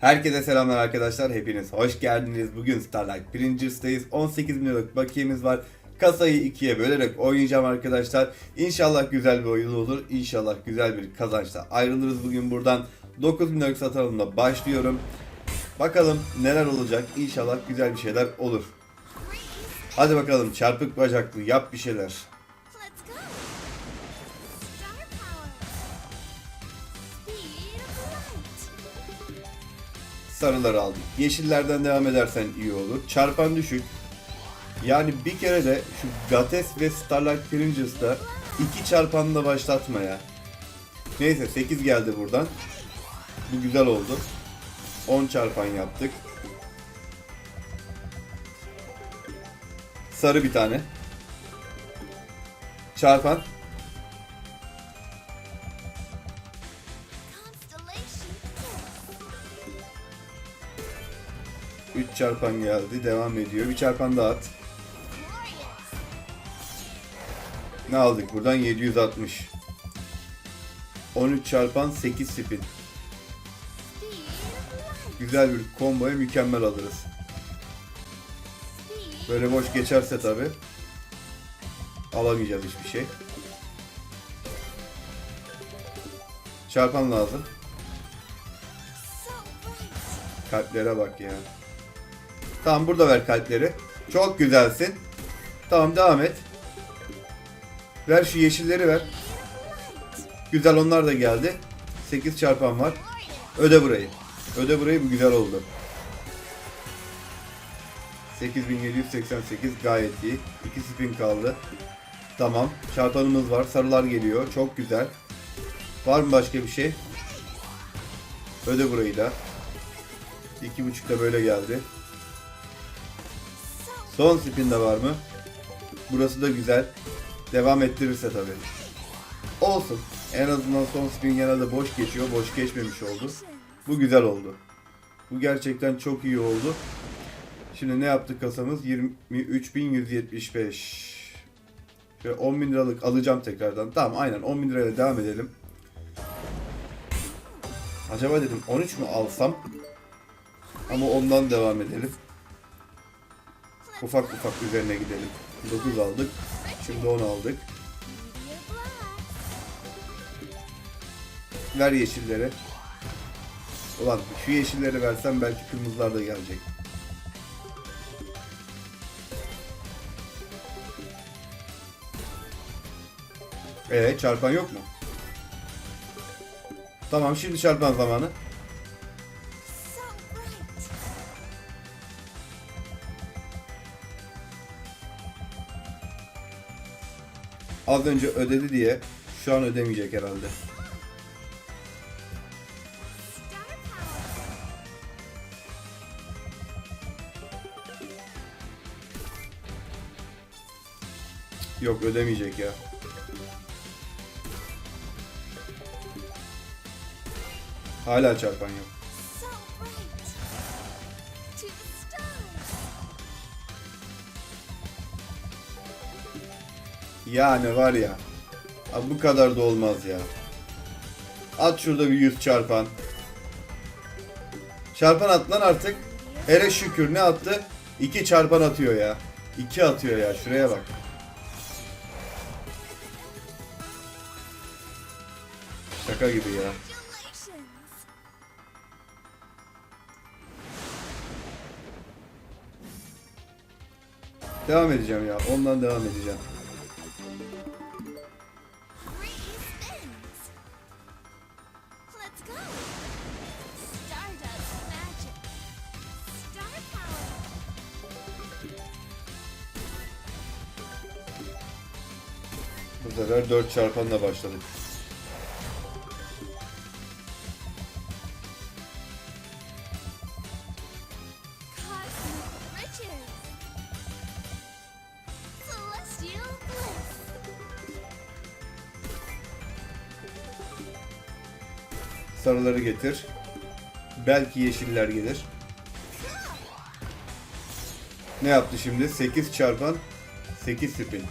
Herkese selamlar arkadaşlar. Hepiniz hoş geldiniz. Bugün Starlight Princers'tayız. 18 milyonluk bakiyemiz var. Kasayı ikiye bölerek oynayacağım arkadaşlar. İnşallah güzel bir oyun olur. İnşallah güzel bir kazançla ayrılırız bugün buradan. 9 milyonluk satın başlıyorum. Bakalım neler olacak. İnşallah güzel bir şeyler olur. Hadi bakalım çarpık bacaklı yap bir şeyler. Sarıları aldık. Yeşillerden devam edersen iyi olur. Çarpan düşük. Yani bir kere de şu Gates ve Starlight Princers'da iki çarpanla başlatma ya. Neyse 8 geldi buradan. Bu güzel oldu. 10 çarpan yaptık. Sarı bir tane. Çarpan. Çarpan geldi. Devam ediyor. Bir çarpan daha at. Ne aldık buradan? 760. 13 çarpan 8 spin. Güzel bir komboya mükemmel alırız. Böyle boş geçerse tabi alamayacağız hiçbir şey. Çarpan lazım. Kalplere bak ya. Tamam burada ver kalpleri. Çok güzelsin. Tamam devam et. Ver şu yeşilleri ver. Güzel onlar da geldi. 8 çarpan var. Öde burayı. Öde burayı bu güzel oldu. 8788 gayet iyi. 2 spin kaldı. Tamam. Çarpanımız var. Sarılar geliyor. Çok güzel. Var mı başka bir şey? Öde burayı da. 2.5 da böyle geldi. So Son spin de var mı? Burası da güzel. Devam ettirirse tabii. Olsun. En azından son spin genelde boş geçiyor. Boş geçmemiş oldu. Bu güzel oldu. Bu gerçekten çok iyi oldu. Şimdi ne yaptık kasamız? 23.175. Şöyle 10 bin liralık alacağım tekrardan. Tamam aynen 10 bin lirayla devam edelim. Acaba dedim 13 mü alsam? Ama ondan devam edelim. Ufak ufak üzerine gidelim. 9 aldık. Şimdi 10 aldık. Ver yeşilleri. Ulan şu yeşilleri versem belki kırmızılar da gelecek. Ee çarpan yok mu? Tamam şimdi çarpan zamanı. Az önce ödedi diye şu an ödemeyecek herhalde. Yok ödemeyecek ya. Hala çarpan yok. Yani var ya. Abi bu kadar da olmaz ya. At şurada bir 100 çarpan. Çarpan at lan artık. Hele şükür ne attı? 2 çarpan atıyor ya. 2 atıyor ya şuraya bak. Şaka gibi ya. Devam edeceğim ya. Ondan devam edeceğim. Sefer 4 çarpanla başladık. Sarıları getir. Belki yeşiller gelir. Ne yaptı şimdi? 8 çarpan 8 spin.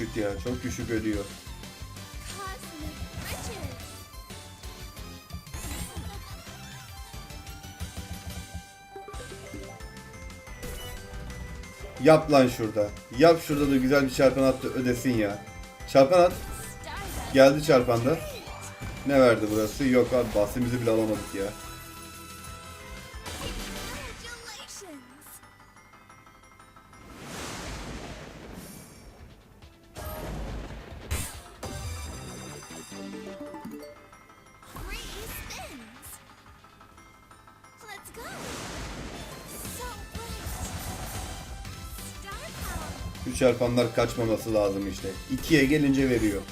Düşük ya. Çok düşük ödüyor. Yap lan şurada. Yap şurada da güzel bir çarpan at da ödesin ya. Çarpan at. Geldi çarpanda. Ne verdi burası? Yok abi bahsimizi bile alamadık ya. Çarpanlar kaçmaması lazım işte. 2'ye gelince veriyor.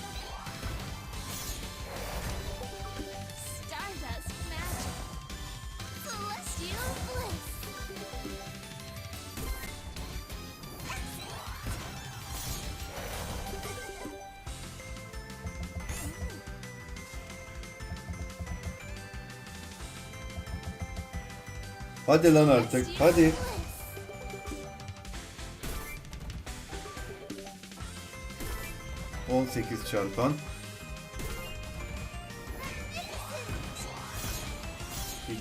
Hadi lan artık. Hadi. Bliss. On sekiz çarpan.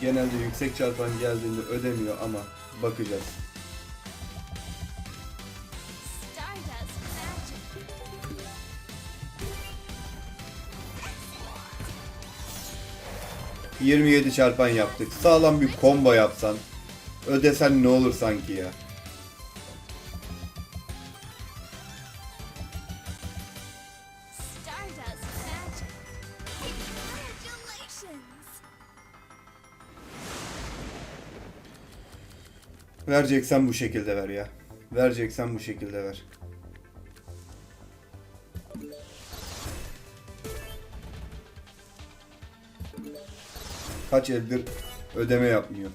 Genelde yüksek çarpan geldiğinde ödemiyor ama bakacağız. Stardust magic. 27 çarpan yaptık. Sağlam bir combo yapsan. Ödesen ne olur sanki ya. Vereceksen bu şekilde ver ya. Vereceksen bu şekilde ver. Kaç eldir ödeme yapmıyor.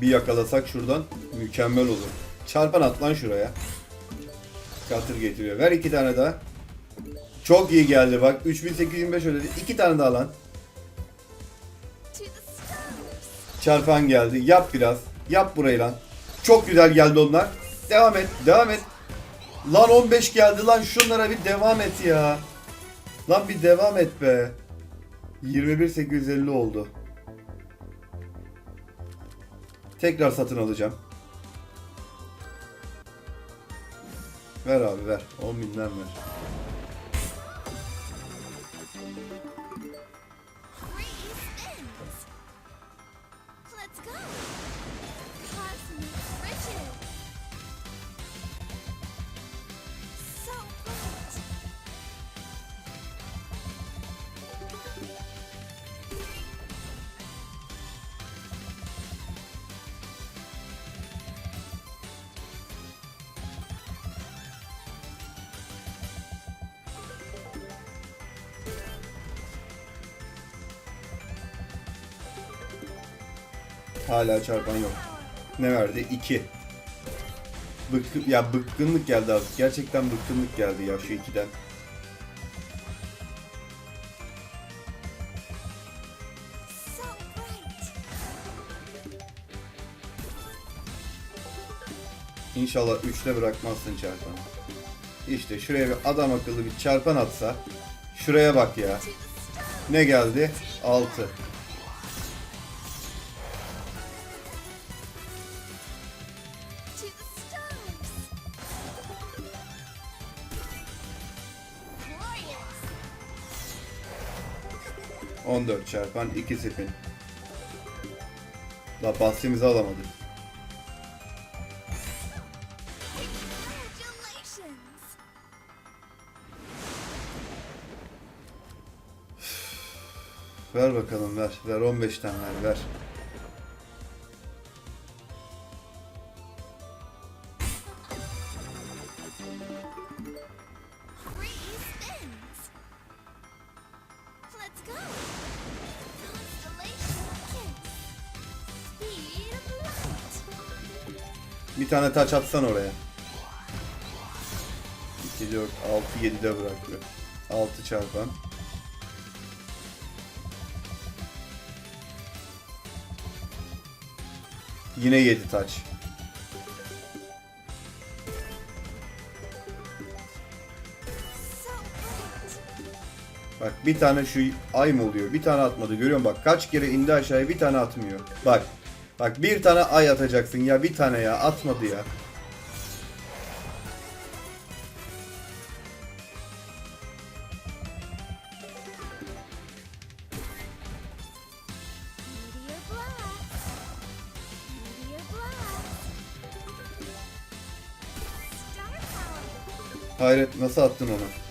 Bir yakalasak şuradan mükemmel olur. Çarpan at lan şuraya. Katır getiriyor. Ver iki tane daha. Çok iyi geldi bak. 3825 ödedi. İki tane daha lan. Çarpan geldi. Yap biraz. Yap burayı lan. Çok güzel geldi onlar. Devam et. Devam et. Lan 15 geldi lan. Şunlara bir devam et ya. Lan bir devam et be. 21850 oldu. Tekrar satın alacağım. Ver abi ver. 10 binden ver. Let's go. Hala çarpan yok. Ne verdi? 2. Bık ya bıkkınlık geldi artık. Gerçekten bıkkınlık geldi ya şu 2'den. So bright. İnşallah 3'te bırakmazsın çarpanı. İşte şuraya bir adam akıllı bir çarpan atsa. Şuraya bak ya. Ne geldi? 6. To the stars. Glorious. 14 çarpan 2 spin. La bahsimizi alamadık. Ver bakalım ver. Ver 15'ten ver ver. Bir tane taç atsan oraya. 4, 6, 7'de bıraktı. 6 çarpan. Yine 7 taç. Bak bir tane şu ay mı oluyor? Bir tane atmadı. Görüyor musun? Bak kaç kere indi aşağıya bir tane atmıyor. Bak. Bak bir tane ay atacaksın ya bir tane ya atmadı ya. Hayret nasıl attın onu?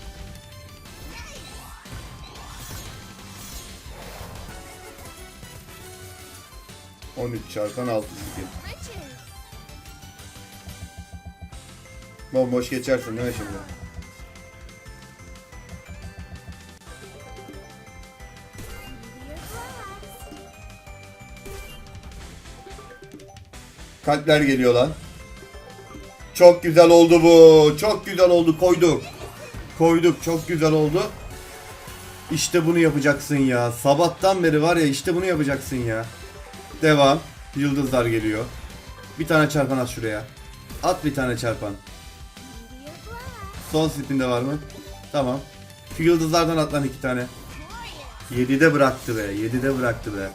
On üç çarpan altı skin. Riches. Bomboş geçersin değil mi şimdi? Kalpler geliyor lan. Çok güzel oldu bu. Çok güzel oldu. Koyduk. Koyduk. Çok güzel oldu. İşte bunu yapacaksın ya. Sabahtan beri var ya işte bunu yapacaksın ya. Devam. Yıldızlar geliyor. Bir tane çarpan at şuraya. At bir tane çarpan. Son spinde var mı? Tamam. Şu yıldızlardan at lan iki tane. Glorious. 7'de bıraktı be. 7'de bıraktı be.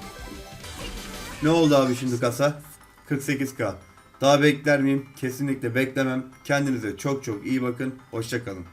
Ne oldu abi şimdi kasa? 48k. Daha bekler miyim? Kesinlikle beklemem. Kendinize çok çok iyi bakın. Hoşçakalın.